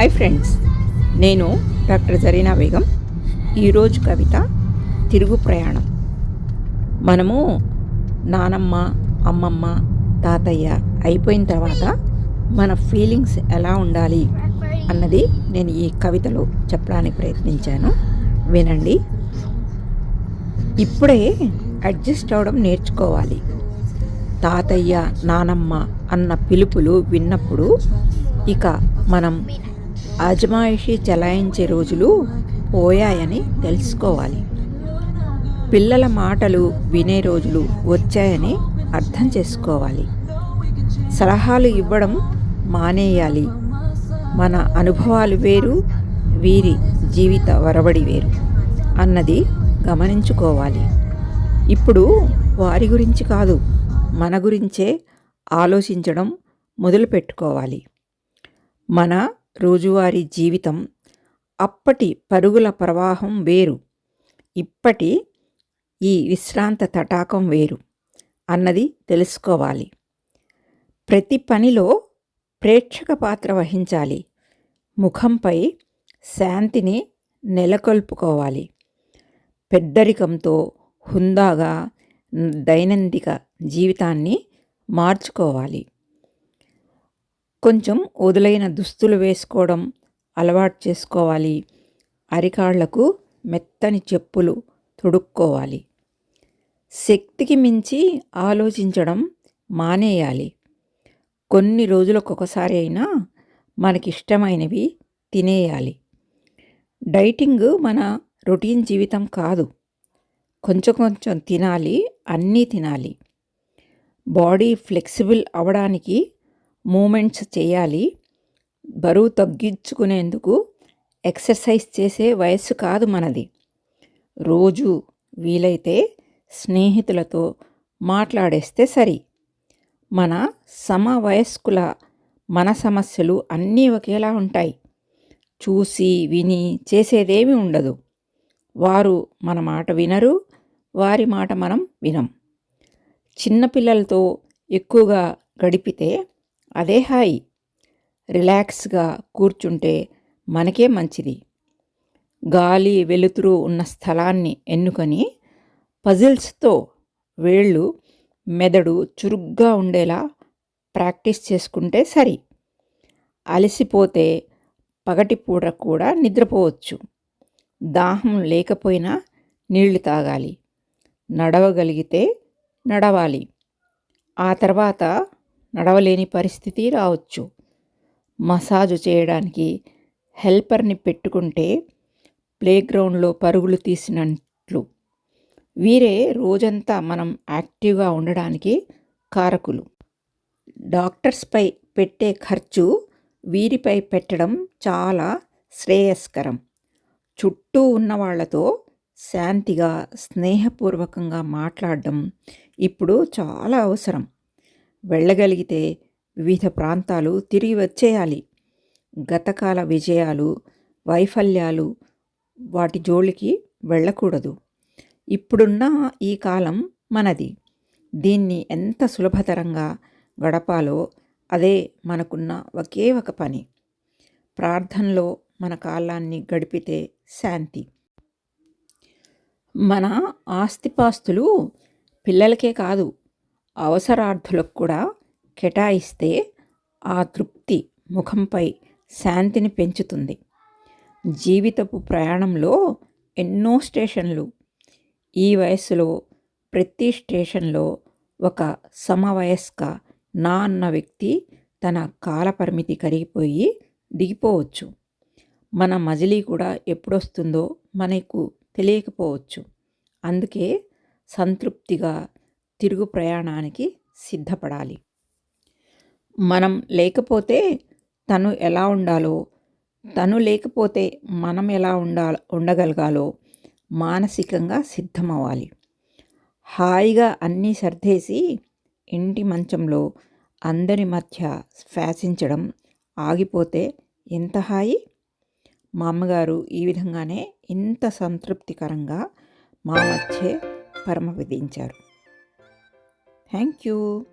Hi friends నేను doctor Zarina Begum. ఈరోజు కవిత తిరుగు ప్రయాణం. మనము నానమ్మ అమ్మమ్మ తాతయ్య అయిపోయిన తర్వాత మన ఫీలింగ్స్ ఎలా ఉండాలి అన్నది నేను ఈ కవితలో చెప్పడానికి ప్రయత్నించాను. వినండి. ఇప్పుడే అడ్జస్ట్ అవడం నేర్చుకోవాలి. తాతయ్య నానమ్మ అన్న పిలుపులు విన్నప్పుడు ఇక మనం అజమాయిషి చలాయించే రోజులు పోయాయని తెలుసుకోవాలి. పిల్లల మాటలు వినే రోజులు వచ్చాయని అర్థం చేసుకోవాలి. సలహాలు ఇవ్వడం మానేయాలి. మన అనుభవాలు వేరు వీరి జీవిత వరవడి వేరు అన్నది గమనించుకోవాలి. ఇప్పుడు వారి గురించి కాదు మన గురించే ఆలోచించడం మొదలుపెట్టుకోవాలి. మన రోజువారీ జీవితం అప్పటి పరుగుల ప్రవాహం వేరు. ఇప్పటి ఈ విశ్రాంత తటాకం వేరు అన్నది తెలుసుకోవాలి. ప్రతి పనిలో ప్రేక్షక పాత్ర వహించాలి. ముఖంపై శాంతిని నెలకొల్పుకోవాలి. పెద్దరికంతో హుందాగా దైనందిక జీవితాన్ని మార్చుకోవాలి. కొంచెం వదులైన దుస్తులు వేసుకోవడం అలవాటు చేసుకోవాలి. అరికాళ్ళకు మెత్తని చెప్పులు తొడుక్కోవాలి. శక్తికి మించి ఆలోచించడం మానేయాలి. కొన్ని రోజులకొకసారి అయినా మనకిష్టమైనవి తినేయాలి. డైటింగ్ మన రొటీన్ జీవితం కాదు. కొంచెం కొంచెం తినాలి అన్నీ తినాలి. బాడీ ఫ్లెక్సిబుల్ అవడానికి మూమెంట్స్ చేయాలి. బరువు తగ్గించుకునేందుకు ఎక్సర్సైజ్ చేసే వయస్సు కాదు మనది. రోజు వీలైతే స్నేహితులతో మాట్లాడేస్తే సరి. మన సమవయస్కుల మన సమస్యలు అన్నీ ఒకేలా ఉంటాయి. చూసి విని చేసేదేమీ ఉండదు. వారు మన మాట వినరు వారి మాట మనం వినం. చిన్నపిల్లలతో ఎక్కువగా గడిపితే అదే హాయి. రిలాక్స్గా కూర్చుంటే మనకే మంచిది. గాలి వెలుతురు ఉన్న స్థలాన్ని ఎన్నుకొని పజిల్స్తో వేళ్ళు మెదడు చురుగ్గా ఉండేలా ప్రాక్టీస్ చేసుకుంటే సరి. అలసిపోతే పగటిపూట కూడా నిద్రపోవచ్చు. దాహం లేకపోయినా నీళ్ళు తాగాలి. నడవగలిగితే నడవాలి. ఆ తర్వాత నడవలేని పరిస్థితి రావచ్చు. మసాజ్ చేయడానికి హెల్పర్ని పెట్టుకుంటే ప్లేగ్రౌండ్లో పరుగులు తీసినట్లు. వీరే రోజంతా మనం యాక్టివ్గా ఉండడానికి కారకులు. డాక్టర్స్పై పెట్టే ఖర్చు వీరిపై పెట్టడం చాలా శ్రేయస్కరం. చుట్టూ ఉన్న వాళ్ళతో శాంతిగా స్నేహపూర్వకంగా మాట్లాడడం ఇప్పుడు చాలా అవసరం. వెళ్ళగలిగితే వివిధ ప్రాంతాలు తిరిగి వచ్చేయాలి. గతకాల విజయాలు వైఫల్యాలు వాటి జోలికి వెళ్ళకూడదు. ఇప్పుడున్న ఈ కాలం మనది. దీన్ని ఎంత సులభతరంగా గడపాలో అదే మనకున్న ఒకే ఒక పని. ప్రార్థనలో మన కాలాన్ని గడిపితే శాంతి. మన ఆస్తిపాస్తులు పిల్లలకే కాదు అవసరార్థులకు కూడా కేటాయిస్తే ఆ తృప్తి ముఖంపై శాంతిని పెంచుతుంది. జీవితపు ప్రయాణంలో ఎన్నో స్టేషన్లు ఈ వయస్సులో ప్రతి స్టేషన్లో ఒక సమవయస్క నా అన్న వ్యక్తి తన కాలపరిమితి కరిగిపోయి దిగిపోవచ్చు. మన మజిలీ కూడా ఎప్పుడొస్తుందో మనకు తెలియకపోవచ్చు. అందుకే సంతృప్తిగా తిరుగు ప్రయాణానికి సిద్ధపడాలి. మనం లేకపోతే తను ఎలా ఉండాలో తను లేకపోతే మనం ఎలా ఉండా ఉండగలగాలో మానసికంగా సిద్ధమవ్వాలి. హాయిగా అన్నీ సర్దేసి ఇంటి మంచంలో అందరి మధ్య ఫ్యాసించడం ఆగిపోతే ఎంత హాయి? మా అమ్మగారు ఈ విధంగానే ఇంత సంతృప్తికరంగా మా మధ్య పరమ విధించారు Thank you.